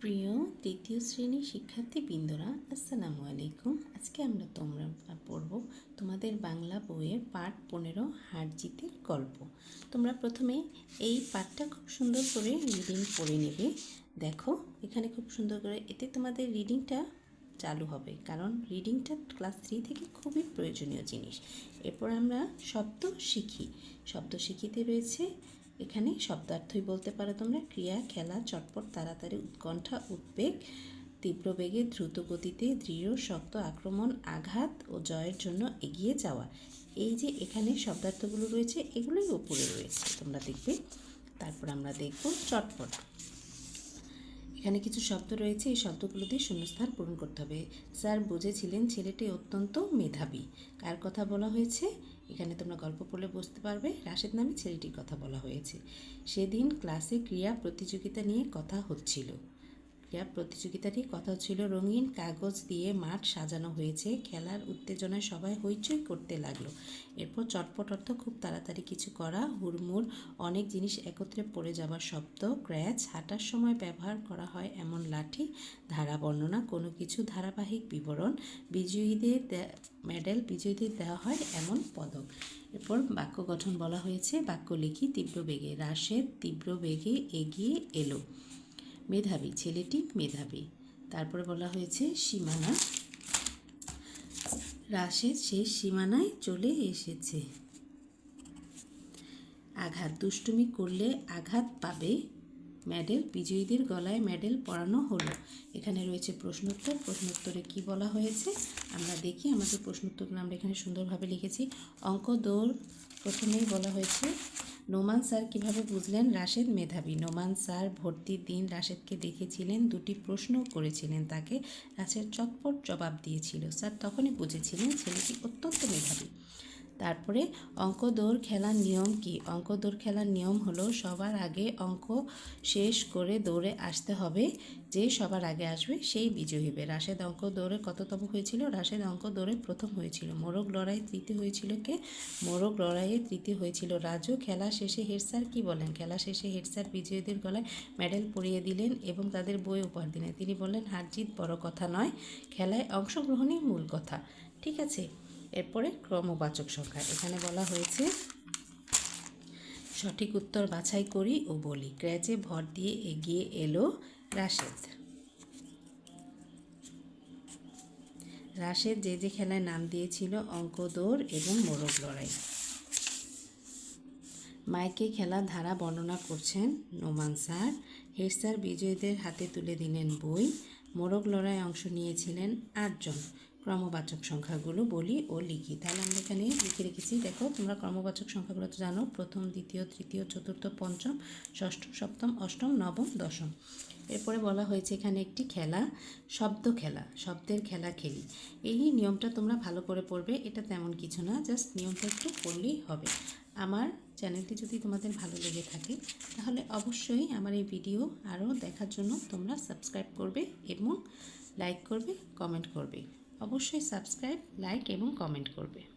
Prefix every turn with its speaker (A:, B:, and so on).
A: প্রিয় তৃতীয় শ্রেণির শিক্ষার্থী বৃন্দরা আসসালামু আলাইকুম। আজকে আমরা তোমরা পড়ব তোমাদের বাংলা বইয়ের পাঠ পনেরো হার জিতের গল্প। তোমরা প্রথমে এই পাঠটা খুব সুন্দর করে রিডিং পড়ে নেবে। দেখো, এখানে খুব সুন্দর করে, এতে তোমাদের রিডিংটা চালু হবে। কারণ রিডিংটা ক্লাস থ্রি থেকে খুবই প্রয়োজনীয় জিনিস। এরপর আমরা শব্দ শিখি। শব্দ শিখিতে রয়েছে এখানে শব্দার্থই বলতে পারো তোমরা। ক্রিয়া, খেলা, চটপট, তাড়াতাড়ি, উৎকণ্ঠা, উদ্বেগ, তীব্র বেগে, দ্রুত গতিতে, দৃঢ়, শক্ত আক্রমণ, আঘাত ও জয়ের জন্য এগিয়ে যাওয়া। এই যে এখানে শব্দার্থগুলো রয়েছে, এগুলোই উপরে রয়েছে, তোমরা দেখবে। তারপর আমরা দেখব চটপট। এখানে কিছু শব্দ রয়েছে, এই শব্দগুলো দিয়ে শূন্যস্থান পূরণ করতে হবে। স্যার বুঝেছিলেন ছেলেটি অত্যন্ত মেধাবী। কার কথা বলা হয়েছে? এখানে তোমরা গল্প পড়লে বুঝতে পারবে রাশেদ নামে ছেলেটির কথা বলা হয়েছে। সেদিন ক্লাসে ক্রিয়া প্রতিযোগিতা নিয়ে কথা হচ্ছিল। ক্রিয়া প্রতিযোগিতাটি কথা ছিল রঙিন কাগজ দিয়ে মাঠ সাজানো হয়েছে। খেলার উত্তেজনায় সবাই হইচই করতে লাগল। এরপর চটপট অর্থ খুব তাড়াতাড়ি কিছু করা, হুড়মুড়, অনেক জিনিস একত্রে পড়ে যাওয়ার শব্দ, ক্র্যাচ, হাঁটার সময় ব্যবহার করা হয় এমন লাঠি, ধারা বর্ণনা, কোনো কিছু ধারাবাহিক বিবরণ, বিজয়ীদের মেডেল বিজয়ীদের দেওয়া হয় এমন পদক। এরপর বাক্য গঠন বলা হয়েছে। বাক্য লিখি, তীব্র বেগে, রাশেদ তীব্র বেগে এগিয়ে এলো। মেধাবী, ছেলেটি মেধাবী। তারপরে বলা হয়েছে, সীমানা। রাশেদ শেষ সীমানায় চলে এসেছে। আঘাত দুষ্টুমি করলে আঘাত পাবে। মেডেল, বিজয়ীদের গলায় মেডেল পরানো হলো। এখানে রয়েছে প্রশ্নোত্তর। প্রশ্নোত্তরে কি বলা হয়েছে? আমরা দেখি, আমাদের প্রশ্নোত্তরগুলো আমরা এখানে সুন্দরভাবে লিখেছি। অঙ্ক দৌড় প্রথমেই বলা হয়েছে নোমান স্যার কীভাবে বুঝলেন রাশেদ মেধাবী? নোমান স্যার ভর্তির দিন রাশেদকে দেখেছিলেন, দুটি প্রশ্ন করেছিলেন তাকে। রাশেদ চটপট জবাব দিয়েছিল। স্যার তখনই বুঝেছিলেন ছেলেটি অত্যন্ত মেধাবী। তারপরে অঙ্ক দৌড় খেলার নিয়ম কি? অঙ্ক দৌড় খেলার নিয়ম হলো সবার আগে অঙ্ক শেষ করে দৌড়ে আসতে হবে। যে সবার আগে আসবে সেই বিজয়ী হবে। রাশেদ অঙ্ক দৌড়ে কততম হয়েছিল? রাশেদ অঙ্ক দৌড়ে প্রথম হয়েছিল। মোরগ লড়াই তৃতীয় হয়েছিল কে? মোরগ লড়াইয়ে তৃতীয় হয়েছিল। রাজু খেলা শেষে হেড স্যার কী বলেন? খেলা শেষে হেড স্যার বিজয়ীদের গলায় মেডেল পরিয়ে দিলেন এবং তাদের বই উপহার দিলেন। তিনি বললেন হার জিত বড় কথা নয়, খেলায় অংশগ্রহণই মূল কথা। ঠিক আছে? এরপরে ক্রমবাচক সংখ্যা। এখানে বলা হয়েছে, সঠিক উত্তর বাছাই করি ও বলি। ক্র্যাচে ভর দিয়ে এগিয়ে এলো রাশেদ। রাশেদ যে যে খেলায় নাম দিয়েছিল, অঙ্ক, দৌড় এবং মোরগ লড়াই। মাইকে খেলা ধারা বর্ণনা করছেন নোমান স্যার। হেড স্যার বিজয়ীদের হাতে তুলে দিলেন বই। মোরগ লড়াই অংশ নিয়েছিলেন আটজন। ক্রমবাচক সংখ্যাগুলো বলি ও লিখি। তাহলে আমরা এখানে লিখে রেখেছি, দেখো তোমরা ক্রমবাচক সংখ্যাগুলো তো জানো, প্রথম, দ্বিতীয়, তৃতীয়, চতুর্থ, পঞ্চম, ষষ্ঠ, সপ্তম, অষ্টম, নবম, দশম। এরপরে বলা হয়েছে এখানে একটি খেলা, শব্দ খেলা, শব্দের খেলা খেলি। এই নিয়মটা তোমরা ভালো করে পড়বে, এটা তেমন কিছু না, জাস্ট নিয়মটা একটু পড়লেই হবে। আমার চ্যানেলটি যদি তোমাদের ভালো লেগে থাকে, তাহলে অবশ্যই আমার এই ভিডিও আরও দেখার জন্য তোমরা সাবস্ক্রাইব করবে এবং লাইক করবে, কমেন্ট করবে। অবশ্যই সাবস্ক্রাইব লাইক এবং কমেন্ট করবে।